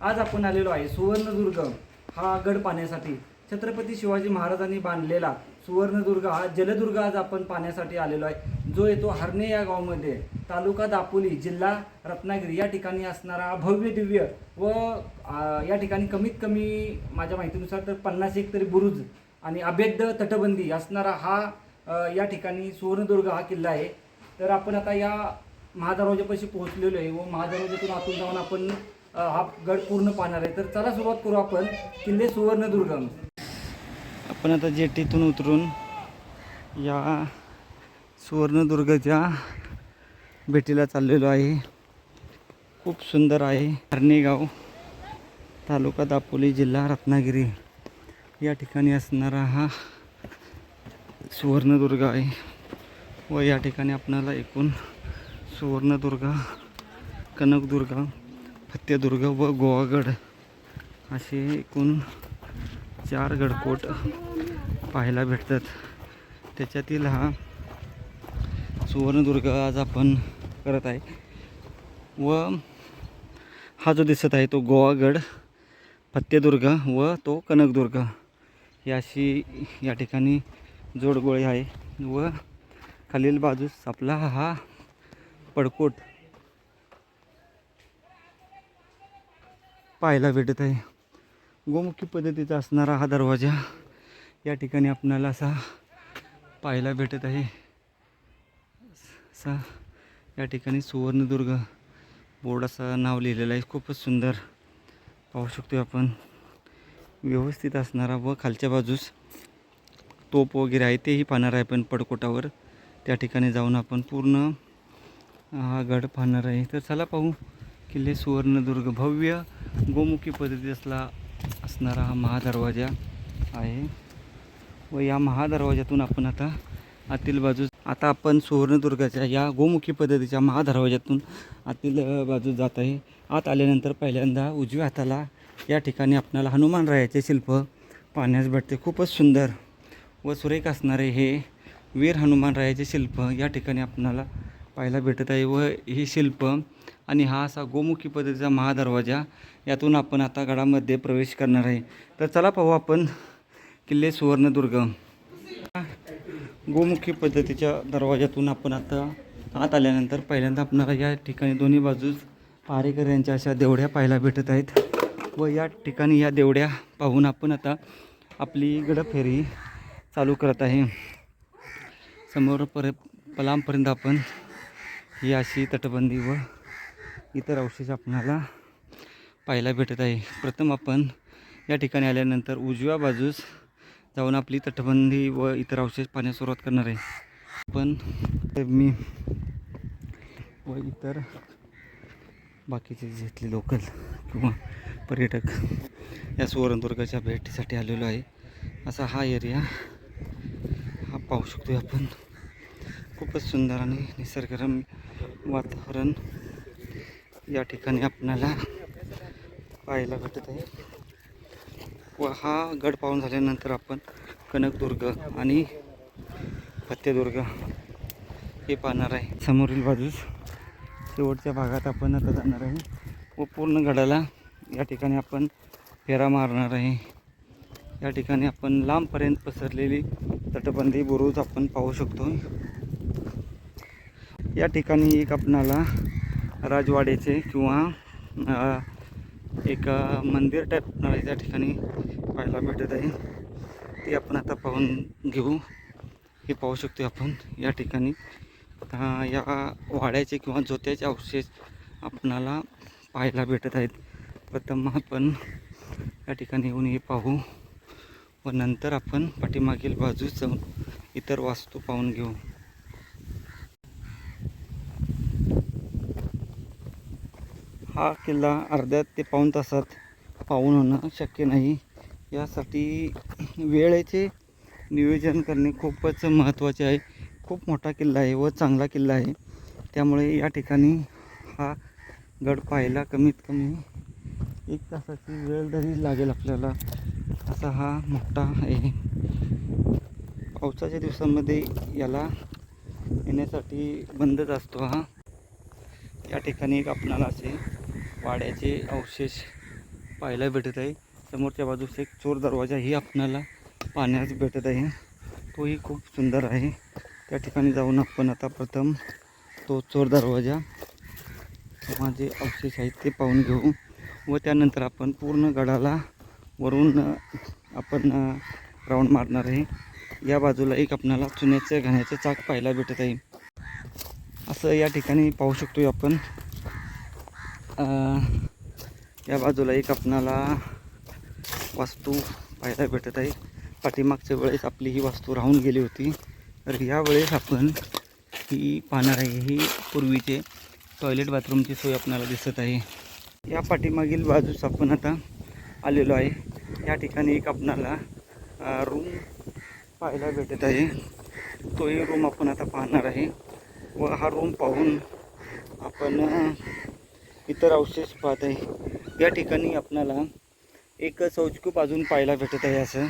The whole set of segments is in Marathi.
आज आपण आलेलो आहे सुवर्णदुर्ग हा गड पाहण्यासाठी. छत्रपती शिवाजी महाराजांनी बांधलेला सुवर्णदुर्ग हा जलदुर्ग आज आपण पाहण्यासाठी आलेलो आहे. जो येतो हरणे या गावामध्ये. तालुका दापोली जिल्हा रत्नागिरी. या ठिकाणी असणारा भव्य दिव्य व या ठिकाणी कमीत कमी माझ्या माहितीनुसार तर पन्नास एक तरी बुरुज आणि अभेद्य तटबंदी असणारा हा या ठिकाणी सुवर्णदुर्ग हा किल्ला आहे. तर आपण आता या महादरवाजापाशी पोहोचलेलो आहे व महादरवाजातून आतून जाऊन आपण हा गड पूर्ण पाहणार आहे. तर चला सुरुवात करू आपण. किल्ले सुवर्णदुर्ग आपण आता जेटीतून उतरून या सुवर्णदुर्गच्या भेटीला चाललेलो आहे. खूप सुंदर आहे. हरणेगाव तालुका दापोली जिल्हा रत्नागिरी. या ठिकाणी असणारा हा सुवर्णदुर्ग आहे. व या ठिकाणी आपणाला एकूण सुवर्णदुर्ग कनकदुर्ग सत्यदुर्ग व गोवागड असे एकूण चार गडकोट पाहायला भेटतात. त्याच्यातील हा सुवर्णदुर्ग आज आपण करत आहे. व हा जो दिसत आहे तो गोवागड फत्तेदुर्ग व तो कनकदुर्ग ही अशी या ठिकाणी जोडगोळी आहे. व खालील बाजूस आपला हा पडकोट पाहायला भेटत आहे. गोमुखी पद्धतीचा असणारा हा दरवाजा या ठिकाणी आपणाला असा पाहायला भेटत आहे. असा या ठिकाणी सुवर्णदुर्ग बोर्ड असा नाव लिहिलेलं आहे. खूपच सुंदर पाहू शकतो आपण. व्यवस्थित असणारा व खालच्या बाजूस तोप वगैरे आहे तेही पाहणार आहे पण पडकोटावर. त्या ठिकाणी जाऊन आपण पूर्ण हा गड पाहणार आहे. तर चला पाहू किल्ले सुवर्णदुर्ग. भव्य गोमुखी पद्धती असला असणारा हा महादरवाजा आहे व या महादरवाज्यातून आपण आता आतील बाजूस आता आपण सुवर्णदुर्गाच्या या गोमुखी पद्धतीच्या महादरवाज्यातून आतील बाजूस जात आहे. आत आल्यानंतर पहिल्यांदा उजव्या हाताला या ठिकाणी आपणाला हनुमानरायाचे शिल्प पाहण्यास भेटते. खूपच सुंदर व सुरेख असणारे हे वीर हनुमानरायाचे शिल्प या ठिकाणी आपणाला पाहायला भेटत आहे व हे शिल्प आणि हा असा गोमुखी पद्धतीचा महादरवाजा यातून आपण आता गडामध्ये प्रवेश करणार आहे. तर चला पाहू आपण किल्ले सुवर्णदुर्ग. गोमुखी पद्धतीच्या दरवाज्यातून आपण आता आत आल्यानंतर पहिल्यांदा आपणाला या ठिकाणी दोन्ही बाजूस पारेकर यांच्या अशा देवड्या पाहायला भेटत आहेत. व या ठिकाणी या देवड्या पाहून आपण आता आपली गडफेरी चालू करत आहे. समोर पर पलांपर्यंत आपण ही अशी तटबंदी व इतर अवशेष आपणाला पाहायला भेटत आहे. प्रथम आपण या ठिकाणी आल्यानंतर उजव्या बाजूस जाऊन आपली तटबंदी व इतर अवशेष पाहण्यास सुरुवात करणार आहे. पण मी व इतर बाकीचे जिथले लोकल किंवा पर्यटक या सुवर्णदुर्गाच्या भेटीसाठी आलेलो आहे. असा हा एरिया हा पाहू शकतो आपण. खूपच सुंदर आणि निसर्गरम्य वातावरण या ठिकाणी आपणाला पाहायला भेटत आहे. व हा गड पाहून झाल्यानंतर आपण कनकदुर्ग आणि फत्तेदुर्ग हे पाहणार आहे. समोरील बाजूस शेवटच्या भागात आपण आता जाणार आहे. व पूर्ण गडाला या ठिकाणी आपण फेरा मारणार आहे. या ठिकाणी आपण लांबपर्यंत पसरलेली तटबंदी बुरुज आपण पाहू शकतो या ठिकाणी एक आपणाला राजवाड्याचे किंवा एक मंदिर टाईप त्या ठिकाणी पाहायला भेटत आहे. ते आपण आता पाहून घेऊ. हे पाहू शकतो आपण या ठिकाणी. या वाड्याचे किंवा जोत्याचे अवशेष आपणाला पाहायला भेटत आहेत. प्रथम आपण या ठिकाणी येऊन हे पाहू व नंतर आपण पाठीमागील बाजूस जाऊन इतर वास्तू पाहून घेऊ. हा किल्ला अर्ध्या ते पाऊण तासात पाहून होणं शक्य नाही. यासाठी वेळेचे नियोजन करणे खूपच महत्त्वाचे आहे. खूप मोठा किल्ला आहे व चांगला किल्ला आहे. त्यामुळे या ठिकाणी हा गड पाहायला कमीत कमी एक तासाची वेळ तरी लागेल आपल्याला. असा हा मोठा आहे. पावसाच्या दिवसांमध्ये याला येण्यासाठी बंदच असतो हा. या ठिकाणी एक आपणाला असे वाड्याचे अवशेष पाहायला भेटत आहे. समोरच्या बाजूस एक चोर दरवाजाही आपणाला पाहण्यास भेटत आहे. तोही खूप सुंदर आहे. त्या ठिकाणी जाऊन आपण आता प्रथम तो चोर दरवाजा किंवा जे अवशेष आहेत ते पाहून घेऊ. व त्यानंतर आपण पूर्ण गडाला वरून आपण राऊंड मारणार आहे. या बाजूला एक आपणाला चुन्याचं घाण्याचं चाक पाहायला भेटत आहे. असं या ठिकाणी पाहू शकतो आपण. या बाजूला एक आपणाला वास्तू पाहायला भेटत आहे. पाठीमागच्या वेळेस आपली ही वास्तू राहून गेली होती. तर यावेळेस आपण ही पाहणार आहे ही पूर्वीचे टॉयलेट बाथरूमची सोय आपल्याला दिसत आहे. या पाठीमागील बाजूस आपण आता आलेलो आहे. या ठिकाणी एक आपणाला रूम पाहायला भेटत आहे. तोही रूम आपण आता पाहणार आहे. व हा रूम पाहून आपण इतर अवशेष पाहत आहे. या ठिकाणी आपणाला एक चौचकूप अजून पाहायला भेटत आहे असं.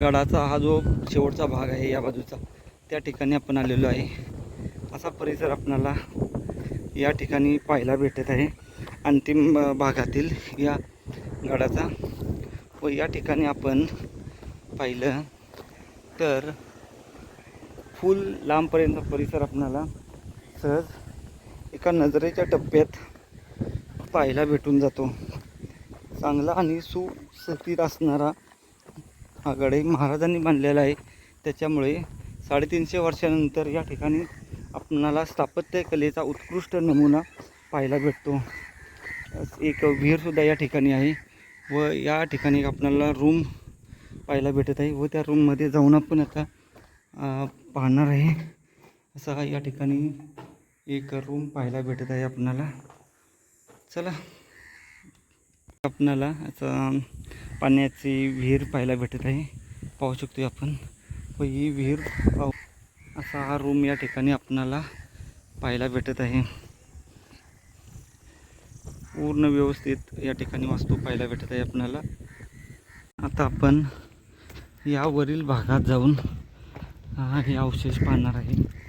गडाचा हा जो शेवटचा भाग आहे या बाजूचा त्या ठिकाणी आपण आलेलो आहे. असा परिसर आपणाला या ठिकाणी पाहायला भेटत आहे. अंतिम भागातील या गडाचा. व या ठिकाणी आपण पाहिलं तर फुल लांबपर्यंत परिसर आपणाला सहज एका नजरेच्या टप्प्यात पाहायला भेटून जातो. चांगला आणि सुस्थिर असणारा हा गडही महाराजांनी बांधलेला आहे. त्याच्यामुळे साडेतीनशे वर्षानंतर या ठिकाणी आपणाला स्थापत्यकलेचा उत्कृष्ट नमुना पाहायला भेटतो. एक विहीरसुद्धा या ठिकाणी आहे व या ठिकाणी आपल्याला रूम पाहायला भेटत आहे व त्या रूममध्ये जाऊन आपण आता पाहणार आहे. असा या ठिकाणी एक रूम पाहायला भेटत आहे आपणाला. चला. आपणाला आता पाण्याची विहीर पाहायला भेटत आहे. पाहू शकतो आपण. व ही विहीर पाहू असा हा रूम या ठिकाणी आपणाला पाहायला भेटत आहे. पूर्ण व्यवस्थित या ठिकाणी वास्तू पाहायला भेटत आहे आपणाला. आता आपण यावरील भागात जाऊन हा हे अवशेष पाहणार आहे.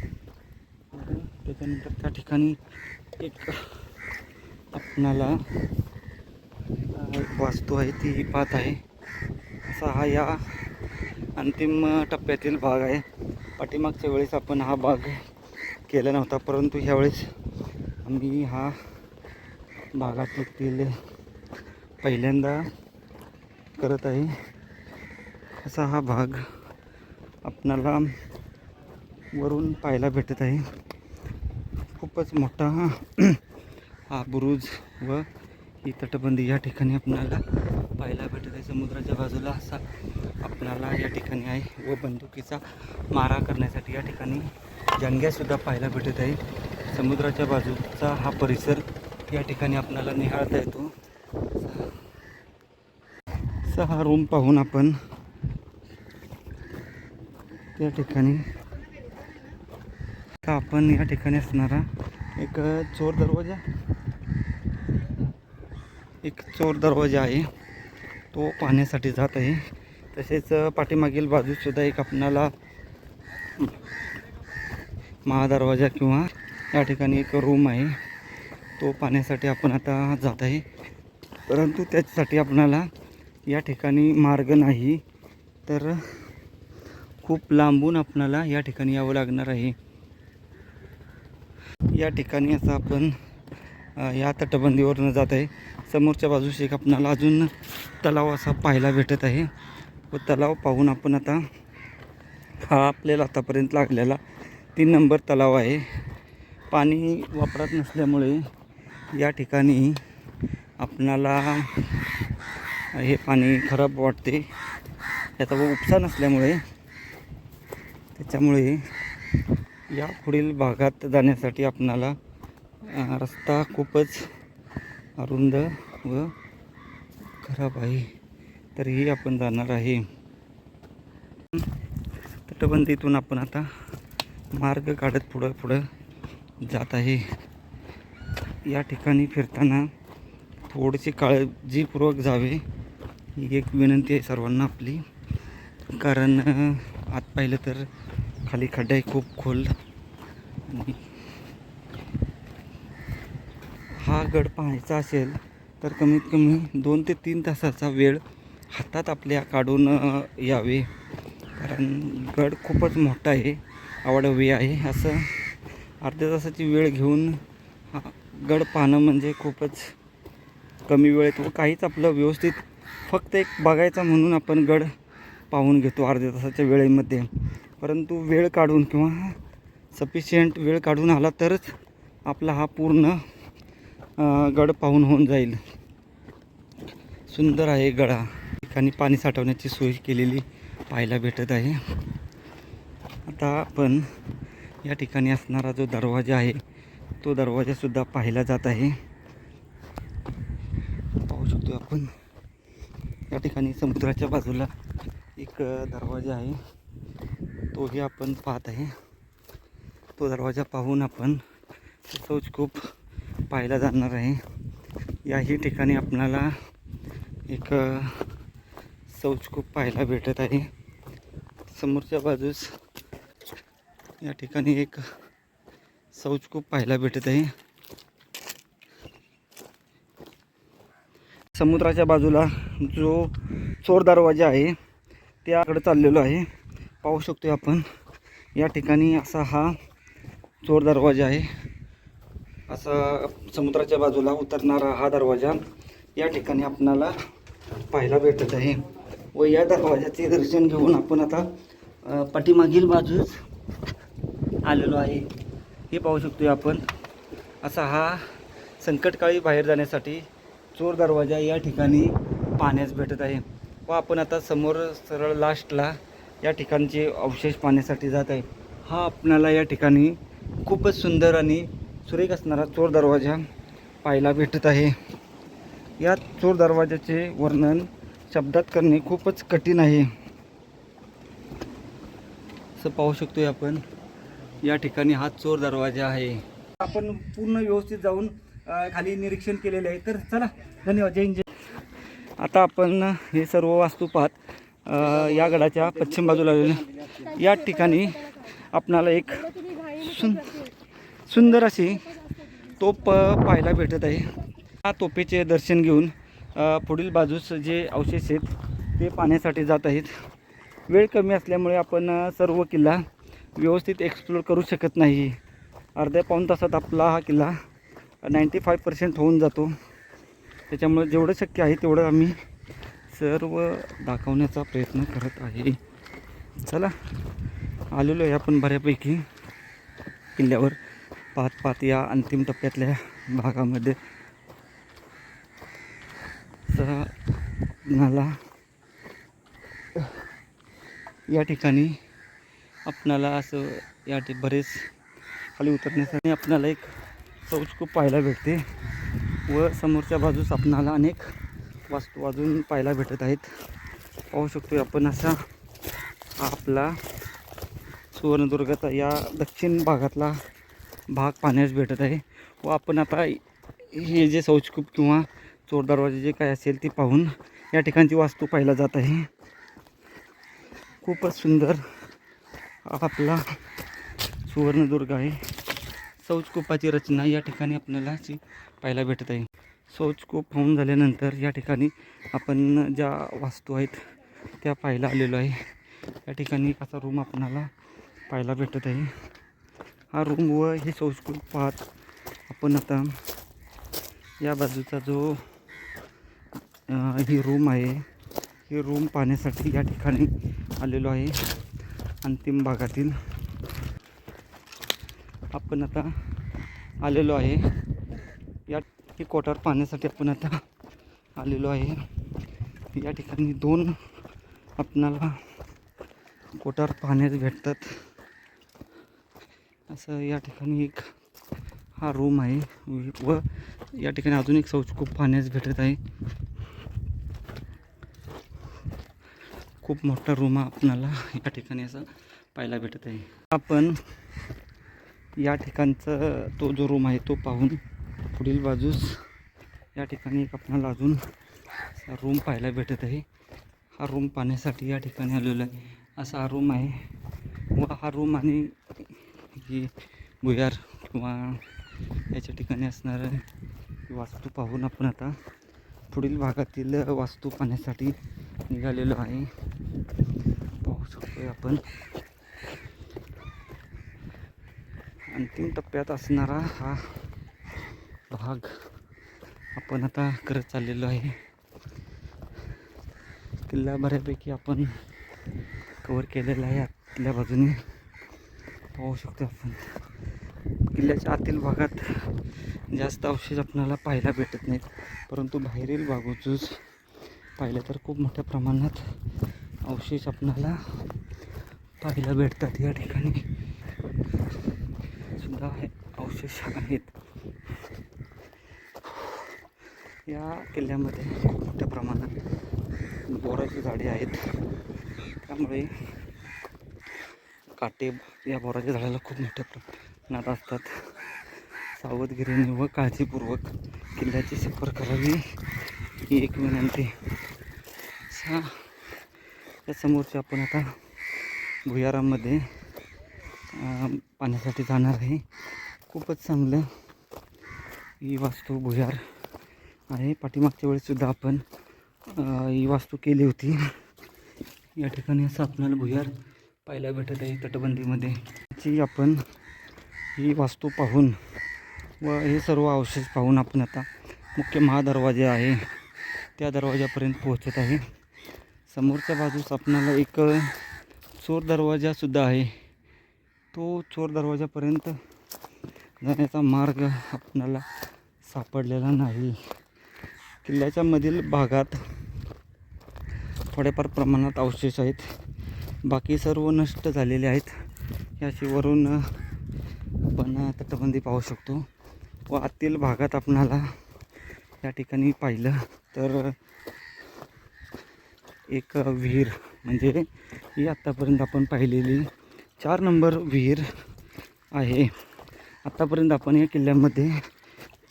त्याच्यानंतर त्या ठिकाणी एक आपणाला एक वास्तू आहे ती पाहत आहे. असा हा या अंतिम टप्प्यातील भाग आहे. पाठीमागच्या वेळेस आपण हा भाग केला नव्हता परंतु ह्यावेळेस आम्ही हा भागातील पहिल्यांदा करत आहे. असा हा भाग आपणाला वरून पाहायला भेटत आहे. खूपच मोठा हा. बुरुज व ही तटबंदी या ठिकाणी आपणाला पाहायला भेटत. आहे समुद्राच्या बाजूला असा आपणाला या ठिकाणी आहे व बंदुकीचा मारा करण्यासाठी या ठिकाणी जंग्यासुद्धा पाहायला भेटत आहे समुद्राच्या बाजूचा हा परिसर या ठिकाणी आपणाला निहाळता येतो. असा हा रूम पाहून आपण त्या ठिकाणी आपण या ठिकाणी असणारा एक चोर दरवाजा. एक चोर दरवाजा आहे. तो पाहण्यासाठी जात आहे. तसेच पाठीमागील बाजूसुद्धा एक आपणाला महादरवाजा किंवा या ठिकाणी एक रूम आहे. तो पाहण्यासाठी आपण आता जात आहे. परंतु त्याच्यासाठी आपणाला या ठिकाणी मार्ग नाही. तर खूप लांबून आपणाला या ठिकाणी यावं लागणार आहे. या ठिकाणी असं आपण या तटबंदीवरनं जात आहे. समोरच्या बाजूस एक आपणाला अजून तलाव असा पाहायला भेटत आहे. व तलाव पाहून आपण आता हा आपल्याला आतापर्यंत लागलेला तीन नंबर तलाव आहे. पाणी वापरात नसल्यामुळे या ठिकाणी आपणाला हे पाणी खराब वाटते. याचा व उपसा नसल्यामुळे त्याच्यामुळे या पुढील भागात जाण्यासाठी आपणाला रस्ता खूपच अरुंद व खराब आहे. तरीही आपण जाणार आहे. तटबंदीतून आपण आता मार्ग काढत पुढं पुढं जात आहे. या ठिकाणी फिरताना थोडीशी काळजीपूर्वक जावे ही एक विनंती आहे सर्वांना आपली. कारण आत पाहिलं तर खाली खड्डा आहे खूप खोल. आणि हा गड पाहायचा असेल तर कमीत कमी दोन ते तीन तासाचा वेळ हातात आपल्या काढून यावे. कारण गड खूपच मोठा आहे आवडवी आहे. असं अर्ध्या तासाची वेळ घेऊन हा गड पाहणं म्हणजे खूपच कमी वेळेत व काहीच आपलं व्यवस्थित फक्त एक बघायचा म्हणून आपण गड पाहून घेतो अर्ध्या तासाच्या वेळेमध्ये. परंतु वेळ काढून किंवा सफिशियंट वेळ काढून आला तरच आपला हा पूर्ण गड पाहून होऊन जाईल. सुंदर आहे गडा. ठिकाणी पाणी साठवण्याची सोय केलेली पाहायला भेटत आहे. आता आपण या ठिकाणी असणारा जो दरवाजा आहे तो दरवाजासुद्धा पाहायला जात आहे. पाहू शकतो आपण. या ठिकाणी समुद्राच्या बाजूला एक दरवाजा आहे. तोही आपण पाहत आहे. तो दरवाजा पाहून आपण खूप पाहायला जाणार आहे. याही ठिकाणी आपणाला एक अ, पाहायला भेटत आहे. समोरच्या बाजूस या ठिकाणी एक शौचकूप पाहायला भेटत आहे. समुद्राच्या बाजूला जो चोर दरवाजा आहे त्याकडे चाललेलो आहे. पाहू शकतो आपण. या ठिकाणी असा हा चोर दरवाजा आहे. असा समुद्राच्या बाजूला उतरणारा हा दरवाजा या ठिकाणी आपणाला पाहायला भेटत आहे. व या दरवाजाचे दर्शन घेऊन आपण आता पाठीमागील बाजूस आलेलो आहे. हे पाहू शकतो आपण. असा हा संकटकाळी बाहेर जाण्यासाठी चोर दरवाजा या ठिकाणी पाहण्यास भेटत आहे. व आपण आता समोर सरळ लास्टला या ठिकाणचे अवशेष पाहण्यासाठी जात आहे. हा आपणाला या ठिकाणी खूपच सुंदर आणि सुरेख असणारा चोर दरवाजा पाहायला भेटत आहे. या चोर दरवाजाचे वर्णन शब्दात करणे खूपच कठीण आहे. असं पाहू शकतोय आपण या ठिकाणी हा चोर दरवाजा आहे. आपण पूर्ण व्यवस्थित जाऊन खाली निरीक्षण केलेले आहे. तर चला धन्यवाद. जय जय आता आपण हे सर्व वास्तू पाहत या गडाच्या पश्चिम बाजूला या ठिकाणी आपणाला एक सुं सुंदर अशी तोप पाहायला भेटत आहे. त्या तोपेचे दर्शन घेऊन पुढील बाजूस जे अवशेष आहेत ते पाहण्यासाठी जात आहेत. वेळ कमी असल्यामुळे आपण सर्व किल्ला व्यवस्थित एक्सप्लोर करू शकत नाही. अर्ध्या पाऊण तासात आपला हा किल्ला नाईंटी फाईव्ह पर्सेंट होऊन जातो. त्याच्यामुळे जेवढं शक्य आहे तेवढं आम्ही सर्व दाखवण्याचा प्रयत्न करत आहे. चला आलेलो आहे आपण बऱ्यापैकी. किल्ल्यावर पाहत पाहत या अंतिम टप्प्यातल्या भागामध्ये. तर मला या ठिकाणी आपणाला असं या ठिक बरेच खाली उतरण्यासाठी आपणाला एक चौचकूप पाहायला भेटते व समोरच्या बाजूस आपणाला अनेक वास्तू अजून पाहायला भेटत आहेत. पाहू शकतो आपण असा आपला सुवर्णदुर्गाचा या दक्षिण भागातला भाग पाहण्यास भेटत आहे. व आपण आता हे जे शौचकूप किंवा चोर दरवाजे जे काय असेल ते पाहून या ठिकाणची वास्तू पाहिला जात आहे. खूपच सुंदर आपला सुवर्णदुर्ग आहे. शौचकूपाची रचना या ठिकाणी आपल्याला पाहायला भेटत आहे. शौचकूप होऊन झाल्यानंतर या ठिकाणी आपण ज्या वास्तू आहेत त्या पाहायला आलेलो आहे. या ठिकाणी असा रूम आपणाला पाहायला भेटत आहे. हा रूम व हे शौचकूप पाहत आपण आता या बाजूचा जो ही रूम आहे ही रूम पाहण्यासाठी या ठिकाणी आलेलो आहे. अंतिम भागातील आपण आता आलेलो आहे. हे कोठार पाहण्यासाठी आपण आता आलेलो आहे. या ठिकाणी दोन आपणाला कोठार पाहण्यास भेटतात. असं या ठिकाणी एक हा रूम आहे. व या ठिकाणी अजून एक शौचकूप पाहण्यास भेटत आहे. खूप मोठा रूम आपणाला या ठिकाणी असं पाहायला भेटत आहे. आपण या ठिकाणचा तो जो रूम आहे तो पाहून पुढील बाजूस या ठिकाणी एक आपल्याला अजून रूम पाहायला भेटत आहे. हा रूम पाहण्यासाठी या ठिकाणी आलेला आहे. असा हा रूम आहे. व हा रूम आणि ही भुयार किंवा याच्या ठिकाणी असणारं वास्तू पाहून आपण आता पुढील भागातील वास्तू पाहण्यासाठी निघालेलो आहे. पाहू शकतोय आपण. अंतिम टप्प्यात असणारा हा भाग. आपण आता करत चाललेलो आहे. किल्ला बऱ्यापैकी आपण कवर केलेला आहे. आतल्या बाजूने पाहू शकतो आपण. किल्ल्याच्या आतील भागात जास्त अवशेष आपणाला पाहायला भेटत नाहीत. परंतु बाहेरील बाजूच पाहिलं तर खूप मोठ्या प्रमाणात अवशेष आपणाला पाहायला भेटतात. या ठिकाणी सुद्धा अवशेष आहेत. या किल्ल्यामध्ये खूप मोठ्या प्रमाणात बोराची झाडे आहेत. त्यामुळे काटे या बोराच्या झाडाला खूप मोठ्या प्रमाणात असतात. सावधगिरीने व काळजीपूर्वक किल्ल्याची सफर करावी ही एक विनंती. सा या समोरच्या आपण आता भुयारामध्ये पाण्यासाठी जाणार आहे. खूपच चांगलं ही वास्तू भुयार. आहे पाठीमागच्या वेळेससुद्धा आपण ही वास्तू केली होती. या ठिकाणी असं आपल्याला भुयार पाहायला भेटत आहे तटबंदीमध्ये. ची आपण ही वास्तू पाहून व हे सर्व अवशेष पाहून आपण आता मुख्य महादरवाजे आहे. त्या दरवाजापर्यंत पोहोचत आहे. समोरच्या बाजूस आपणाला एक चोर दरवाजासुद्धा आहे. तो चोर दरवाजापर्यंत जाण्याचा मार्ग आपणाला सापडलेला नाही. किल्ल्याच्या मधील भागात थोड्याफार प्रमाणात अवशेष आहेत. बाकी सर्व नष्ट झालेले आहेत. याशी वरून आपण तटबंदी पाहू शकतो. व आतील भागात आपणाला या ठिकाणी पाहिलं तर एक विहीर. म्हणजे ही आत्तापर्यंत आपण पाहिलेली चार नंबर विहीर आहे. आत्तापर्यंत आपण या किल्ल्यामध्ये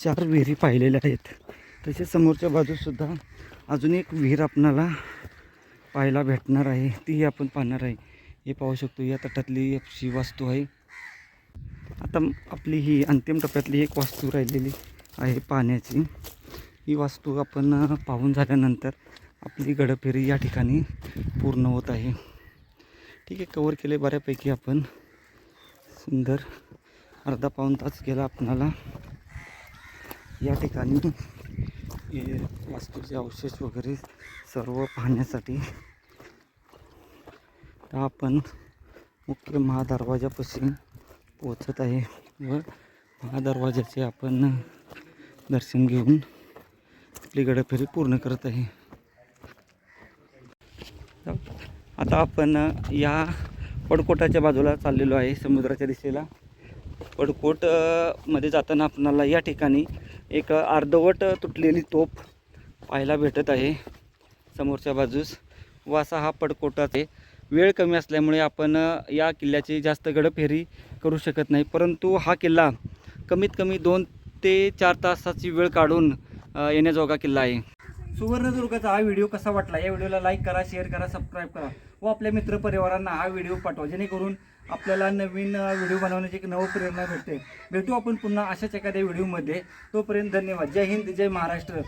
चार विहिरी पाहिलेल्या आहेत. तसेच समोरच्या बाजूसुद्धा अजून एक विहीर आपणाला पाहायला भेटणार आहे. तीही आपण पाहणार आहे. हे पाहू शकतो या तटातली अशी वास्तू आहे. आता आपली ही अंतिम टप्प्यातली एक वास्तू राहिलेली आहे पाण्याची. ही वास्तू आपण पाहून झाल्यानंतर आपली गडफेरी या ठिकाणी पूर्ण होत आहे. ठीक आहे कवर केले बऱ्यापैकी आपण. सुंदर अर्धा पाऊण तास गेला आपणाला. या ठिकाणी वास्तूचे अवशेष वगैरे सर्व पाहण्यासाठी. तर आपण मुख्य महादरवाजापाशी पोचत आहे व महादरवाजाचे आपण दर्शन घेऊन आपली गडफेरी पूर्ण करत आहे. आता आपण या पडकोटाच्या बाजूला चाललेलो आहे समुद्राच्या दिशेला. पडकोटमध्ये जाताना आपणाला या ठिकाणी एक अर्धवट तुटलेली तोप पाहायला भेटत आहे समोरच्या बाजूस. व असा हा पडकोटाच आहे. वेळ कमी असल्यामुळे आपण या किल्ल्याची जास्त गडफेरी करू शकत नाही. परंतु हा किल्ला कमीत कमी दोन ते चार तासाची वेळ काढून येण्याजोगा किल्ला आहे. सुवर्णदुर्गाचा हा व्हिडिओ कसा वाटला? या व्हिडिओला लाईक करा शेअर करा सबस्क्राईब करा व आपल्या मित्रपरिवारांना हा व्हिडिओ पाठवा. जेणेकरून आपल्याला नवीन व्हिडिओ बनवण्याची एक नव प्रेरणा भेटते. भेटू आपण पुन्हा अशाच एखाद्या व्हिडिओमध्ये. तोपर्यंत धन्यवाद. जय हिंद जय महाराष्ट्र.